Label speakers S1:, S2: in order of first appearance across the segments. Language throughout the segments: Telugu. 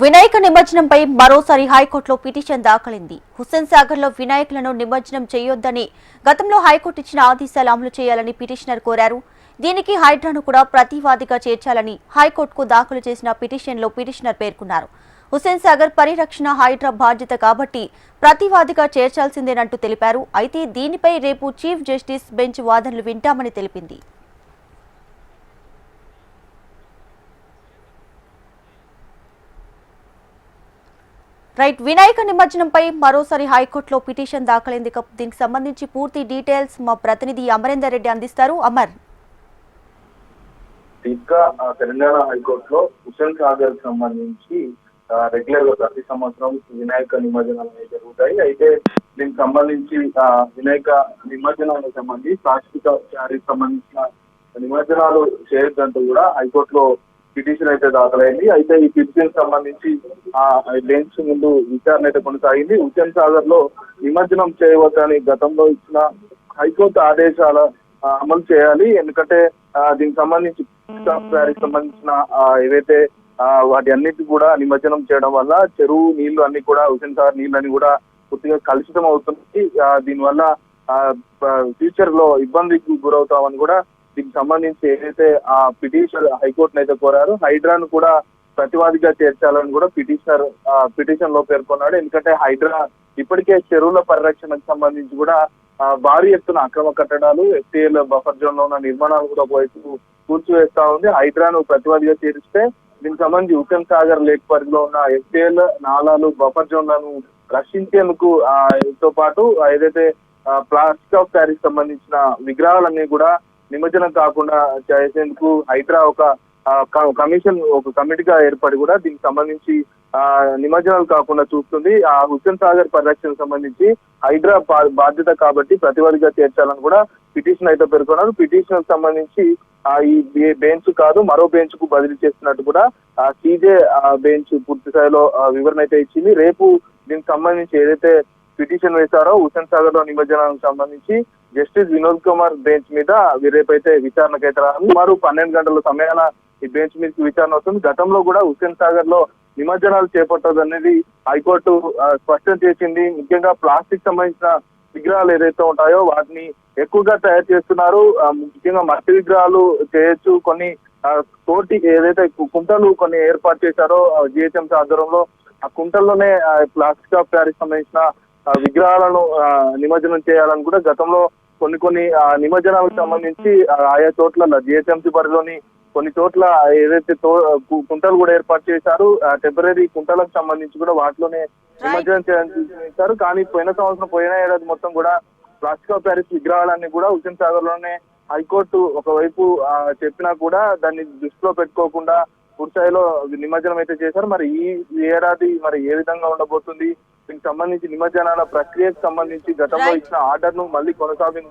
S1: వినాయక నిమజ్జనంపై మరోసారి హైకోర్టులో పిటిషన్ దాఖలైంది. హుస్సేన్ సాగర్లో వినాయకులను నిమజ్జనం చేయొద్దని గతంలో హైకోర్టు ఇచ్చిన ఆదేశాలు అమలు చేయాలని పిటిషనర్ కోరారు. దీనికి హైడ్రాను కూడా ప్రతివాదిగా చేర్చాలని హైకోర్టుకు దాఖలు చేసిన పిటిషన్లో పిటిషనర్ పేర్కొన్నారు. హుస్సేన్ సాగర్ పరిరక్షణ హైడ్రా బాధ్యత కాబట్టి ప్రతివాదిగా చేర్చాల్సిందేనంటూ తెలిపారు. అయితే దీనిపై రేపు చీఫ్ జస్టిస్ బెంచ్ వాదనలు వింటామని తెలిపింది. రైట్ వినాయక నిమజ్జనంపై మరోసారి హైకోర్టులో పిటిషన్ దాఖలైంది. దీనికి సంబంధించి పూర్తి డీటెయిల్స్ మా ప్రతినిధి అమరేందర్ రెడ్డి అందిస్తారు. అమర్.
S2: ఇంకా తెలంగాణ హైకోర్టులో హుసేన్ సాగర్కి సంబంధించి రెగ్యులర్గా ప్రతి సంవత్సరం వినాయక నిమజ్జనాలు అనేవి జరుగుతాయి. అయితే దీనికి సంబంధించి వినాయక నిమజ్జనాలకు సంబంధించి ప్లాస్టిక్ క్యారీకి సంబంధించిన నిమజ్జనాలు చేయొద్దంటూ కూడా హైకోర్టులో పిటిషన్ అయితే దాఖలైంది. అయితే ఈ పిటిషన్ సంబంధించి ఆ బెంచ్ ముందు విచారణ అయితే కొనసాగింది. హుస్సేన్ సాగర్లో నిమజ్జనం చేయవద్దని గతంలో ఇచ్చిన హైకోర్టు ఆదేశాల అమలు చేయాలి. ఎందుకంటే దీనికి సంబంధించి దానికి సంబంధించిన ఏవైతే వాటి అన్నిటి కూడా నిమజ్జనం చేయడం వల్ల చెరువు నీళ్ళు అన్ని కూడా హుసేన్ సాగర్ నీళ్ళు అన్ని కూడా పూర్తిగా కలుషితం అవుతుంది దీనివల్ల ఫ్యూచర్లో ఇబ్బందికి గురవుతామని కూడా దీనికి సంబంధించి ఏదైతే ఆ పిటిషనర్ హైకోర్టును అయితే కోరారు హైడ్రాను కూడా ప్రతివాదిగా చేర్చాలని కూడా పిటిషనర్ పిటిషన్లో పేర్కొన్నాడు. ఎందుకంటే హైడ్రా ఇప్పటికే చెరువుల పరిరక్షణకు సంబంధించి కూడా ఆ, భారీ ఎత్తున అక్రమ కట్టడాలు ఎఫ్టీఎల్ బఫర్ జోన్లో ఉన్న నిర్మాణాలు కూడా ఒకవైపు కూల్చివేస్తా ఉంది. హైడ్రాను ప్రతివాదిగా చేరిస్తే దీనికి సంబంధించి హుసేన్ సాగర్ లేక్ పరిధిలో ఉన్న ఎఫ్టీఎల్ నాలాలు బఫర్ జోన్లను రక్షించేందుకు ఆ, తో పాటు ఏదైతే ప్లాస్టిక్ ఆఫ్ క్యారీకి సంబంధించిన విగ్రహాలన్నీ కూడా నిమజ్జనం కాకుండా చేసేందుకు హైడ్రా ఒక కమిషన్ ఒక కమిటీగా ఏర్పడి కూడా దీనికి సంబంధించి ఆ నిమజ్జనాలు కాకుండా చూస్తుంది. ఆ హుస్సేన్ సాగర్ పరిరక్షణకు సంబంధించి హైడ్రా బాధ్యత కాబట్టి ప్రతివాదిగా చేర్చాలని కూడా పిటిషన్ అయితే పేర్కొన్నారు. పిటిషన్ సంబంధించి ఆ ఈ బెంచ్ కాదు మరో బెంచ్కు బదిలీ చేస్తున్నట్టు కూడా ఆ సీజే బెంచ్ పూర్తి స్థాయిలో వివరణ అయితే ఇచ్చింది. రేపు దీనికి సంబంధించి ఏదైతే పిటిషన్ వేశారో హుస్సేన్ సాగర్లో నిమజ్జనానికి సంబంధించి జస్టిస్ వినోద్ కుమార్ బెంచ్ మీద రేపైతే విచారణకు అయితే రానుంది. మరో పన్నెండు గంటల సమయాన ఈ బెంచ్ మీదకి విచారణ వస్తుంది. గతంలో కూడా హుస్సేన్ సాగర్లో నిమజ్జనాలు చేపట్టదు అనేది హైకోర్టు స్పష్టం చేసింది. ముఖ్యంగా ప్లాస్టిక్ సంబంధించిన విగ్రహాలు ఏదైతే ఉంటాయో వాటిని ఎక్కువగా తయారు చేస్తున్నారు. ముఖ్యంగా మట్టి విగ్రహాలు చేయొచ్చు. కొన్ని తోటి ఏదైతే కుంటలు కొన్ని ఏర్పాటు చేశారో జిహెచ్ఎంసీ ఆధ్వర్యంలో ఆ కుంటల్లోనే ప్లాస్టిక్ ఆఫ్ ప్యారిస్ సంబంధించిన విగ్రహాలను నిమజ్జనం చేయాలని కూడా గతంలో కొన్ని కొన్ని నిమజ్జనాలకు సంబంధించి ఆయా చోట్ల జిహెచ్ఎంసీ పరిధిలోని కొన్ని చోట్ల ఏదైతే కుంటలు కూడా ఏర్పాటు చేశారు టెంపరీ కుంటలకు సంబంధించి కూడా వాటిలోనే నిమజ్జనం చేశారు. కానీ పోయిన సంవత్సరం పోయిన ఏడాది మొత్తం కూడా ప్లాస్టిక్ ఆఫ్ ప్యారిస్ విగ్రహాలన్నీ కూడా హుసేన్ సాగర్లోనే హైకోర్టు ఒకవైపు చెప్పినా కూడా దాన్ని దృష్టిలో పెట్టుకోకుండా పూర్తిస్థాయిలో నిమజ్జనం అయితే చేశారు. మరి ఈ ఏడాది మరి ఏ విధంగా ఉండబోతుంది? దీనికి సంబంధించి నిమజ్జనాల ప్రక్రియకు సంబంధించి గతంలో. ఇచ్చిన ఆర్డర్ను మళ్ళీ కొనసాగి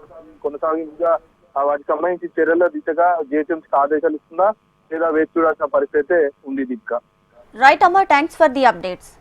S2: కొనసాగింపుగా ఆ, వాటికి సంబంధించి చర్యల దిశగా జిహెచ్ఎంసీకి ఆదేశాలు ఇస్తుందా? లేదా వేచి చూడాల్సిన పరిస్థితి అయితే ఉంది దీపిక.
S1: రైట్ అమ్మా. Thanks for the updates